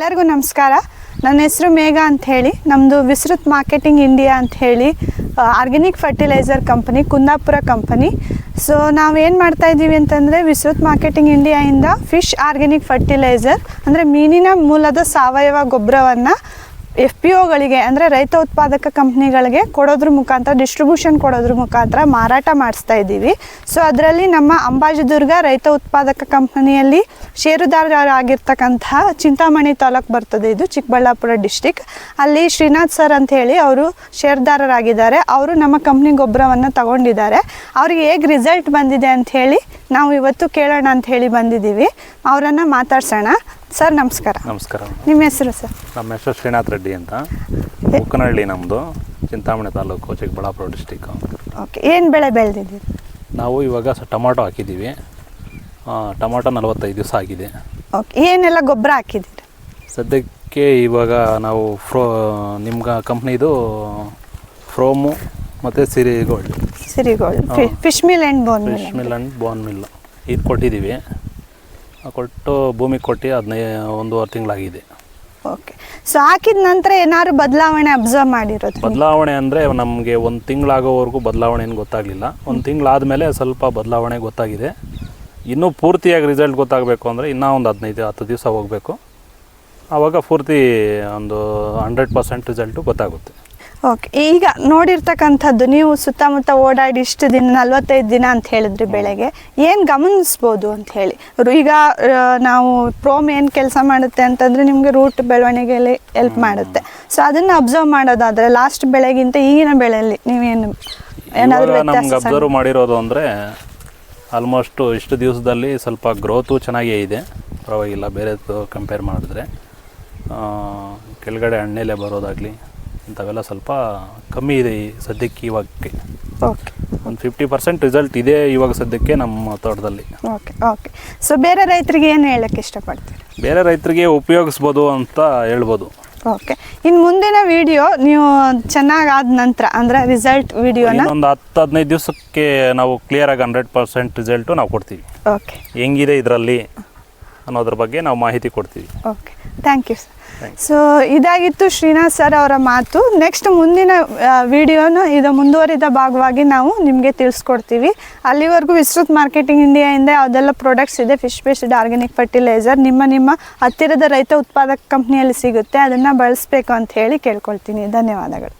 ಎಲ್ಲರಿಗೂ ನಮಸ್ಕಾರ. ನನ್ನ ಹೆಸರು ಮೇಘ ಅಂತ ಹೇಳಿ. ನಮ್ಮದು ವಿಸ್ತೃತ್ ಮಾರ್ಕೆಟಿಂಗ್ ಇಂಡಿಯಾ ಅಂತ ಹೇಳಿ organic fertiliser company, Kundapura company. So ನಾವು ಏನು ಮಾಡ್ತಾ ಇದ್ದೀವಿ ಅಂತಂದರೆ, ವಿಸ್ತೃತ್ ಮಾರ್ಕೆಟಿಂಗ್ ಇಂಡಿಯಾಯಿಂದ ಫಿಶ್ ಆರ್ಗ್ಯಾನಿಕ್ ಫರ್ಟಿಲೈಸರ್, ಅಂದರೆ ಮೀನಿನ ಮೂಲದ ಸಾವಯವ ಗೊಬ್ಬರವನ್ನು ಎಫ್ ಪಿ ಒಗಳಿಗೆ ಅಂದರೆ ರೈತ ಉತ್ಪಾದಕ ಕಂಪ್ನಿಗಳಿಗೆ ಕೊಡೋದ್ರ ಮುಖಾಂತರ ಡಿಸ್ಟ್ರಿಬ್ಯೂಷನ್ ಕೊಡೋದ್ರ ಮುಖಾಂತರ ಮಾರಾಟ ಮಾಡಿಸ್ತಾ ಇದ್ದೀವಿ. ಸೊ ಅದರಲ್ಲಿ ನಮ್ಮ ಅಂಬಾಜಿದುರ್ಗ ರೈತ ಉತ್ಪಾದಕ ಕಂಪನಿಯಲ್ಲಿ ಷೇರುದಾರರಾಗಿರ್ತಕ್ಕಂತಹ ಚಿಂತಾಮಣಿ ತಾಲೂಕ್ ಬರ್ತದೆ. ಇದು ಚಿಕ್ಕಬಳ್ಳಾಪುರ ಡಿಸ್ಟಿಕ್ ಅಲ್ಲಿ ಶ್ರೀನಾಥ್ ಸರ್ ಅಂತ ಹೇಳಿ ಅವರು ಷೇರುದಾರರಾಗಿದ್ದಾರೆ. ಅವರು ನಮ್ಮ ಕಂಪ್ನಿ ಗೊಬ್ಬರವನ್ನು ತಗೊಂಡಿದ್ದಾರೆ. ಅವ್ರಿಗೆ ಹೇಗೆ ರಿಸಲ್ಟ್ ಬಂದಿದೆ ಅಂತ ಹೇಳಿ ನಾವು ಇವತ್ತು ಕೇಳೋಣ ಅಂತ ಹೇಳಿ ಬಂದಿದ್ದೀವಿ. ಅವರನ್ನು ಮಾತಾಡ್ಸೋಣ. ಸರ್ ನಮಸ್ಕಾರ. ನಮಸ್ಕಾರ. ನಿಮ್ಮ ಹೆಸರು ಸರ್? ನಮ್ಮ ಹೆಸರು ಶ್ರೀನಾಥ್ ರೆಡ್ಡಿ ಅಂತ. ಉಕ್ಕನಹಳ್ಳಿ ನಮ್ಮದು ಚಿಂತಾಮಣಿ ತಾಲೂಕು ಚಿಕ್ಕಬಳ್ಳಾಪುರ ಡಿಸ್ಟಿಕ್ಕು ಓಕೆ ಏನು ಬೆಳೆ ಬೆಳೆದಿದ್ದೀರಿ ನಾವು ಇವಾಗ ಸ ಟೊಮಾಟೊ ಹಾಕಿದ್ದೀವಿ. ಟೊಮಾಟೊ ನಲವತ್ತೈದು ದಿವಸ ಆಗಿದೆ. ಓಕೆ ಏನೆಲ್ಲ ಗೊಬ್ಬರ ಹಾಕಿದ್ದೀರಿ? ಸದ್ಯಕ್ಕೆ ಇವಾಗ ನಾವು ಫ್ರೋ ನಿಮ್ಗೆ ಕಂಪ್ನಿದು ಫ್ರೋಮು ಮತ್ತು Siri Gold Siri Gold fish meal and bone fish meal and bone meal. ಇದು ಕೊಟ್ಟಿದ್ದೀವಿ. ಕೊಟ್ಟು ಭೂಮಿ ಕೊಟ್ಟು ಅದನ್ನ ಒಂದೂವರೆ ತಿಂಗಳಾಗಿದೆ. ಓಕೆ ಸೊ ಹಾಕಿದ ನಂತರ ಏನಾದ್ರು ಬದಲಾವಣೆ ಅಬ್ಸರ್ವ್ ಮಾಡಿರೋದು ಬದಲಾವಣೆ ಅಂದರೆ ನಮಗೆ ಒಂದು ತಿಂಗಳಾಗೋವರೆಗೂ ಬದಲಾವಣೆ ಏನು ಗೊತ್ತಾಗಲಿಲ್ಲ. ಒಂದು ತಿಂಗಳಾದಮೇಲೆ ಸ್ವಲ್ಪ ಬದಲಾವಣೆ ಗೊತ್ತಾಗಿದೆ. ಇನ್ನೂ ಪೂರ್ತಿಯಾಗಿ ರಿಸಲ್ಟ್ ಗೊತ್ತಾಗಬೇಕು ಅಂದರೆ ಇನ್ನೂ ಒಂದು ಹದಿನೈದು ಹತ್ತು ದಿವಸ ಹೋಗಬೇಕು. ಆವಾಗ ಪೂರ್ತಿ ಒಂದು ಹಂಡ್ರೆಡ್ ಪರ್ಸೆಂಟ್ ರಿಸಲ್ಟು ಗೊತ್ತಾಗುತ್ತೆ. ಓಕೆ ಈಗ ನೋಡಿರ್ತಕ್ಕಂಥದ್ದು ನೀವು ಸುತ್ತಮುತ್ತ ಓಡಾಡಿ ಇಷ್ಟು ದಿನ ನಲ್ವತ್ತೈದು ದಿನ ಅಂತ ಹೇಳಿದ್ರಿ ಬೆಳೆಗೆ ಏನು ಗಮನಿಸ್ಬೋದು ಅಂತ ಹೇಳಿ. ಈಗ ನಾವು ಪ್ರೋಮ್ ಏನು ಕೆಲಸ ಮಾಡುತ್ತೆ ಅಂತಂದರೆ ನಿಮಗೆ ರೂಟ್ ಬೆಳವಣಿಗೆಯಲ್ಲಿ ಹೆಲ್ಪ್ ಮಾಡುತ್ತೆ. ಸೊ ಅದನ್ನು ಅಬ್ಸರ್ವ್ ಮಾಡೋದಾದ್ರೆ ಲಾಸ್ಟ್ ಬೆಳೆಗಿಂತ ಈಗಿನ ಬೆಳೆಯಲ್ಲಿ ನೀವೇನು ಏನಾದರೂ ಅಬ್ಸರ್ವ್ ಮಾಡಿರೋದು ಅಂದರೆ ಆಲ್ಮೋಸ್ಟು ಇಷ್ಟು ದಿವಸದಲ್ಲಿ ಸ್ವಲ್ಪ ಗ್ರೋತು ಚೆನ್ನಾಗೇ ಇದೆ. ಪರವಾಗಿಲ್ಲ ಬೇರೆ ಕಂಪೇರ್ ಮಾಡಿದ್ರೆ. ಕೆಳಗಡೆ ಹಣ್ಣೆಲೆ ಬರೋದಾಗಲಿ ಇಂಥವೆಲ್ಲ ಸ್ವಲ್ಪ ಕಮ್ಮಿ ಇದೆ ಈ ಸದ್ಯಕ್ಕೆ ಇವಾಗಕ್ಕೆ. ಓಕೆ. ಒಂದು ಫಿಫ್ಟಿ ಪರ್ಸೆಂಟ್ ರಿಸಲ್ಟ್ ಇದೆ ಇವಾಗ ಸದ್ಯಕ್ಕೆ ನಮ್ಮ ತೋಟದಲ್ಲಿ. Okay okay. ಸೊ ಬೇರೆ ರೈತರಿಗೆ ಏನು ಹೇಳಕ್ಕೆ ಇಷ್ಟಪಡ್ತೀರಿ? ಬೇರೆ ರೈತರಿಗೆ ಉಪಯೋಗಿಸ್ಬೋದು ಅಂತ ಹೇಳ್ಬೋದು. ಓಕೆ. ಇನ್ನು ಮುಂದಿನ ವಿಡಿಯೋ ನೀವು ಚೆನ್ನಾಗಿ ಆದ ನಂತರ ಅಂದರೆ ರಿಸಲ್ಟ್ ವಿಡಿಯೋನ ಒಂದು ಹತ್ತು ಹದಿನೈದು ದಿವಸಕ್ಕೆ ನಾವು ಕ್ಲಿಯರ್ ಆಗಿ ಹಂಡ್ರೆಡ್ ಪರ್ಸೆಂಟ್ ರಿಸಲ್ಟು ನಾವು ಕೊಡ್ತೀವಿ. ಓಕೆ. ಹೆಂಗಿದೆ ಇದರಲ್ಲಿ ಅನ್ನೋದ್ರ ಬಗ್ಗೆ ನಾವು ಮಾಹಿತಿ ಕೊಡ್ತೀವಿ. Okay. Thank you sir so ಇದಾಗಿತ್ತು ಶ್ರೀನಾಥ್ ಸರ್ ಅವರ ಮಾತು. ನೆಕ್ಸ್ಟ್ ಮುಂದಿನ ವಿಡಿಯೋನ ಇದು ಮುಂದುವರಿದ ಭಾಗವಾಗಿ ನಾವು ನಿಮಗೆ ತಿಳಿಸ್ಕೊಡ್ತೀವಿ. ಅಲ್ಲಿವರೆಗೂ ವಿಸ್ತೃತ್ ಮಾರ್ಕೆಟಿಂಗ್ ಇಂಡಿಯಾಯಿಂದ ಯಾವುದೆಲ್ಲ ಪ್ರಾಡಕ್ಟ್ಸ್ ಇದೆ ಫಿಶ್ ಬೇಸ್ಡ್ ಆರ್ಗ್ಯಾನಿಕ್ ಫರ್ಟಿಲೈಸರ್ ನಿಮ್ಮ ನಿಮ್ಮ ಹತ್ತಿರದ ರೈತ ಉತ್ಪಾದಕ ಕಂಪ್ನಿಯಲ್ಲಿ ಸಿಗುತ್ತೆ ಅದನ್ನು ಬಳಸಬೇಕು ಅಂತ ಹೇಳಿ ಕೇಳ್ಕೊಳ್ತೀನಿ. ಧನ್ಯವಾದಗಳು.